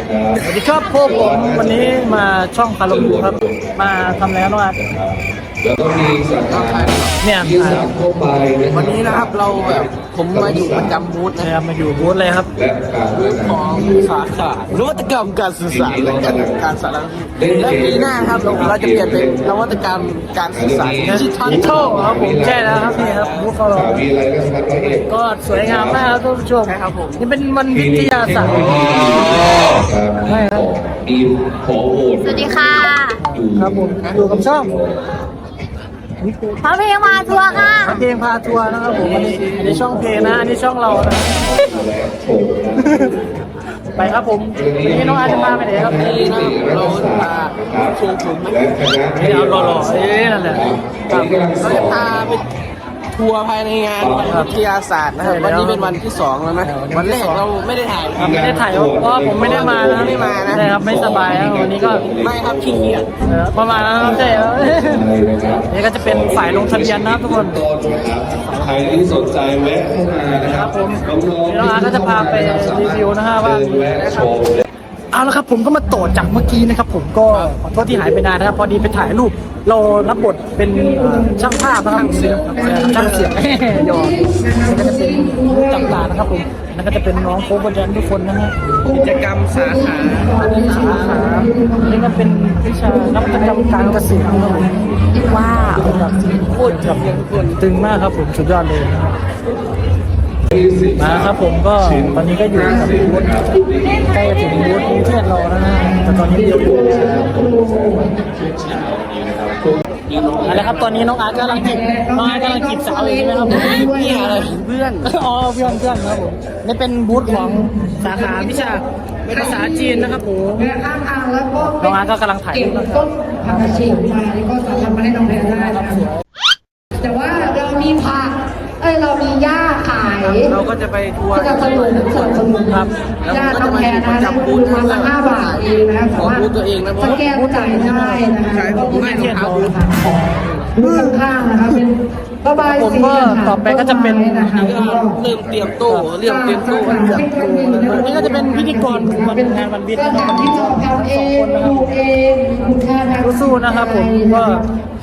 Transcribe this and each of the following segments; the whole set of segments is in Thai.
สวัสดีครับพวกผมวันนี้มาช่องคารมูครับ มาทำแล้วนะครับแล้วก็มีสัตว์ป่าเนี่ยที่สัตว์ทั่วไปนะควัรับนนี้นะครับเราแบบผมมาอยู่ประจำบูธนะนะครับมาอยู่บูธเลยครับและการบูธของสาขานวัตกรรมการสื่อสารและการการสารสนเทศและปีหน้าครับเราเราจะเปลี่ยนเป็นนวัตกรรมการสื่อสารดิจิทัลดิจิทัลครับผมใช่แล้วครับนี่ครับบูธของเรามีอะไรนะครับร้อยเอกก็สวยงามมากครับท่านผู้ชมใช่ครับผมนี่เป็นวันวิทยาศาสตร์ครับใช่ครับมีขอโหวตสวัสดีค่ะอยู่ครับผมอยู่กับช่อง พระเพลงมาทัวร์ค่ะเพลงพาทัวร์นะครับผมอันนี้อันนี้ช่องเพลงนะอันนี้ช่องเรานะและโชว์นะไปครับผมวันนี้น้องอาร์ตจะพาไปไหนครับนี่นะครับเราจะพาโชว์ผมไหมและคณะนี่เอาหล่อๆเอ้ยนั่นแหละครับกำลังสเราอจะบพาไป ทัวร์ภายในงานวิทยาศาสตร์นะครับใช่แล้ววันนี้เป็นวันที่สองแล้วนะ วันแรกเราไม่ได้ถ่ายครับไม่ได้ถ่ายเพราะว่าผมไม่ได้มานะไม่มานะใช่ครับไม่สบายนะวันนี้ก็ไม่ครับขี้เกียจเออประมาณนั้นครับใช่ครับอะไรนะครับนี่ก็จะเป็นฝ่ายลงทะเบียนนะครับทุกคนต้นนะครับใครที่สนใจแวะเข้ามานะครับครับผมน้องๆเดี๋ยวน้องอาร์ตก็จะพาไปรีวิวนะฮะว่า เดินแวะชมเอาละครับผมก็มาต่อจากเมื่อกี้นะครับ ผมก็ขอโทษที่หายไปนานนะครับ พอดีไปถ่ายรูป เรารับบทเป็นเอ่อช่างภาพนะครับเสียงช่างเสียงหยอกนี่ก็จะเป็นต่างๆนะครับผมนั่นก็จะเป็นน้องโค้ชบอลทุกคนนะฮะ กิจกรรมสาขาสาขานี่ก็เป็นวิชานวัตกรรมการเกษตรนะครับผมว้าว โคตรกับตึงมากครับผมสุดยอดเลยนะครับ มาครับผมก็ตอนนี้ก็อยู่กับบูธใกล้จะถึงบูธนิเทศเราแล้วนะแต่ตอนนี้เดียวอยู่อาละครับตอนนี้น้องอาร์ตกำลังจีบน้องอาร์ตกำลังจีบสาวอยู่ใช่ไหมครับผมนี่อะไรเพื่อนอ๋อเพื่อนเพื่อนครับผมนี่เป็นบูธของสาขาวิชาภาษาจีนนะครับผมข้างทางแล้วก็น้องอาร์ตก็กำลังถ่ายรูปต้นผักกระเฉดมาแล้วก็สามารถมาให้น้องแพนได้นะคะแเอ้ยเรามีหญ้าขายเราก็จะไปทัวร์สนับสนุนสนับสนุนครับหญ้าน้องแพนนะคะจับบูธมาละห้าบาทเองนะคะขอบูธตัวเองนะเพสราะแกนจ่ายได้นะคะใช่ผมไม่รองเท้าบูธบูธข้างๆนะคะเป็นระบาย ผมสีก็ต่อไปก็จะเป็นนะคะเริ่มเตรียมโต้เริ่มเตรียมโต้นี่ก็จะเป็นพิธีกรวันงานวันวิทย์ก็นะครับทำที่เราทำเองปลูกเองคุณค่าทางสู้ๆนะครับผมก็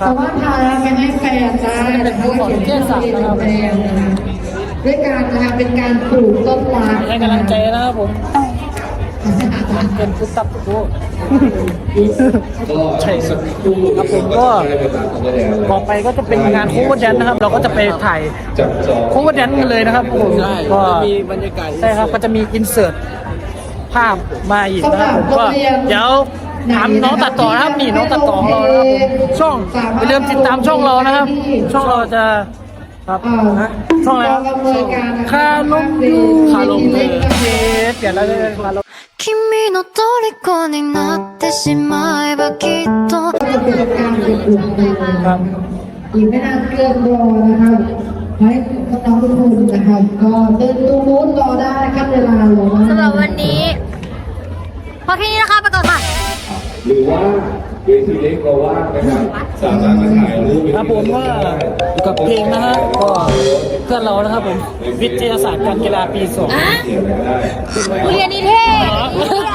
ครัสาบมารถพาไปให้แฟนได้นะคะของนิเทศศาสตร์นะครับแฟนนะคะด้วยการนะคะเป็นการปลูกต้นไม้ให้กำลังใจนะครับผม เป็นฟุตตับทุกคนก็สักครู่ครับผมก็ต่อไปก็จะเป็นงานโคเวอร์แดนนะครับ เราก็จะไปถ่ายจับจองโคเวอร์แดนกันเลยนะครับผมใช่ก็มีบรรยากาศใช่ครับก็จะมีอินเสิร์ตภาพมาอีกนะครับผมก็เดี๋ยวถามน้องตัดต่อนะครับนี่น้องตัดต่อของเรานะครับผมช่องอย่าลืมติดตามช่องเรานะครับ ช่องเราจะครับอ่าช่องอะไรครับกองอำนวยการนะคะคาลมยูคาลมเอเเปลี่ยนแล้วเลยคาลม 君の虜になってしまえばきっと ก็จะเป็นการปลูกต้นไม้ ครับ อีกไม่นานเกินรอนะครับให้น้องทุกคนนะครับก็เดินตูมูดรอได้ครับเวลารอ สำหรับวันนี้ พอแค่นี้นะคะไปก่อนค่ะ หรือว่า เวทีเล็กเราว่างนะครับสามารถมาถ่ายรูปครับผมว่าอยู่กับเพลงนะฮะก็เพื่อนเรานะครับผมวิทยาศาสตร์การกีฬาปีสองเขียนได้กูเรียนนิเทศ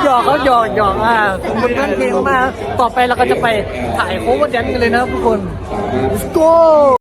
หยอกเขาหยอกหยอกอะขอบคุณท่านเพลงมากต่อไปเราก็จะไปถ่ายโคเวอร์แดนกันเลยนะครับทุกคน let's go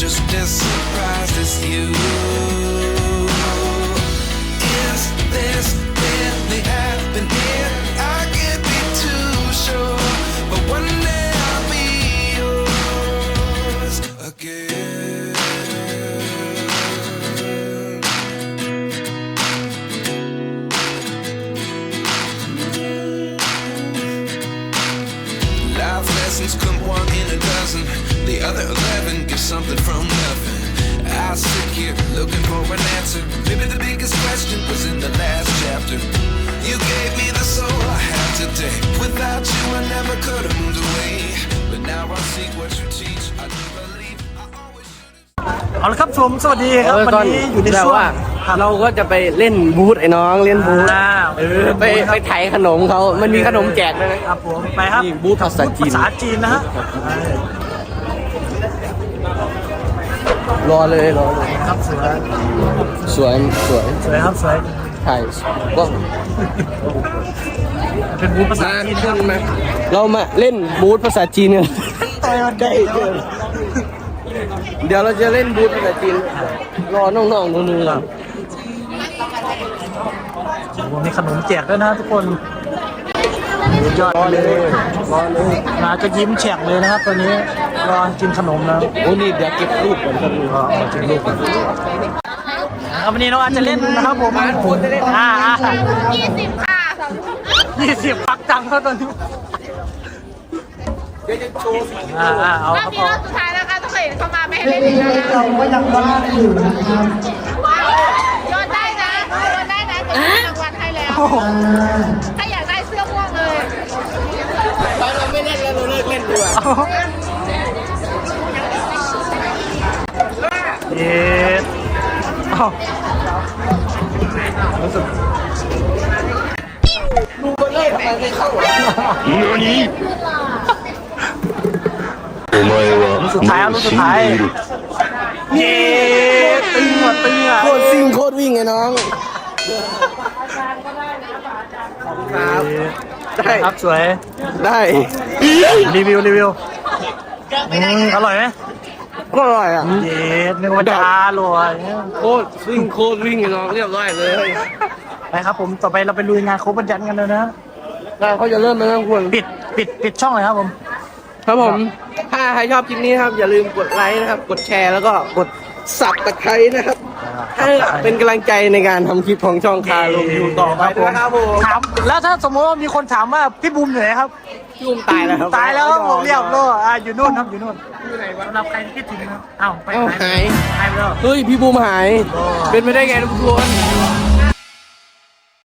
Just as surprised as you. Is this really happening? Something from nothing. I sit here looking for an answer. Maybe the biggest question was in the last chapter. You gave me the soul I have today. Without you, I never could have moved away. But now I see what you teach. I do believe I always should. เอาละครับชมสวัสดีครับวันนี้อยู่ในแต่ช่วงว่าเราก็จะไปเล่นบูธไอ้น้องเล่นบูธอ่าเออไปไปไถขนมเขามันมีขนมแจกด้วยนะครับผมไปครับนี่บูธภาษาจีนภาษาจีนนะฮะ รอเลยรอเลยครับสวยสวยสวยสวยครับสวยถ่ายกล้องเป็นบูธภาษามาจีนขึ้นมาเรามาเล่นบูธภาษาจีนกันได้เกินเดี๋ยวเราจะเล่นบูธภาษาจีน รอน้องๆนุ่นๆก่อนผมมีขนมแจกด้วยนะทุกคน ยอดเลยนาจะยิ้มแฉกเลยนะครับตอนนี้รอกินขนมนะโอ้นี่เดี๋ยวเก็บรูปก่อนครับรอกินลูกก่อนครับวันนี้น้องอาจจะเล่นนะครับผมอ่ายี่สิบค่ะยี่สิบปักจังแล้วตอนนี้อ่าอ่าเอารคอรับบนี้เอารอบสุดท้ายแล้วค่ะต้องเห็นเข้ามาไม่ให้เล่เล่นนอีกเล็แล้วกนะเราก็ยังว่างอยู่นะครับโยนได้นะโยนได้นะจะมีรางวัลให้แล้ว อ่า ถ้าอยากได้เสื้อม่วงเลย เราไม่เล่นแล้ว เราเลิกเล่นดีกว่าเย็ดรู้สึกดูเบอร์เล่ทำไมไม่เข้ารู้สุดท้ายรู้สุดท้ายเย็ดตึงอะตึงอะโคตรซิ่งโคตรวิ่งไงน้องขอบคุณครับ ได้ ครับสวย ได้ รีวิวรีวิวอืมอร่อยไหมก็อร่อยอะ เย็ดนึกว่าจะอร่อยโคตรซิ่งโคตรวิ่งไงน้องเรียบร้อยเลยไปครับผมต่อไปเราไปลุยงานโคบันยันกันเลยนะงานเขาจะเริ่มแล้วนะคุณปิดปิดปิดช่องเลยครับผม ครับผม ถ้าใครชอบคลิปนี้นะครับ อย่าลืมกดไลค์นะครับ กดแชร์แล้วก็กดสับตะไคร้นะครับ ให้เป็นกำลังใจในการทำคลิปของช่องคาลงอยู่ต่อไปนะครับผมถามแล้วถ้าสมมติว่ามีคนถามว่าพี่บูมอยู่ไหนครับ พี่อุ้มตายแล้วครับตายแล้วครับผมเรียบร้อยอ่าอยู่นู่นครับอยู่นู่นสำหรับใครที่คิดถึงนะครับอ้าวไปเอ้าไหนหายหายไปแล้วเฮ้ยพี่บูมหาย เป็นไปได้ไงทุกคน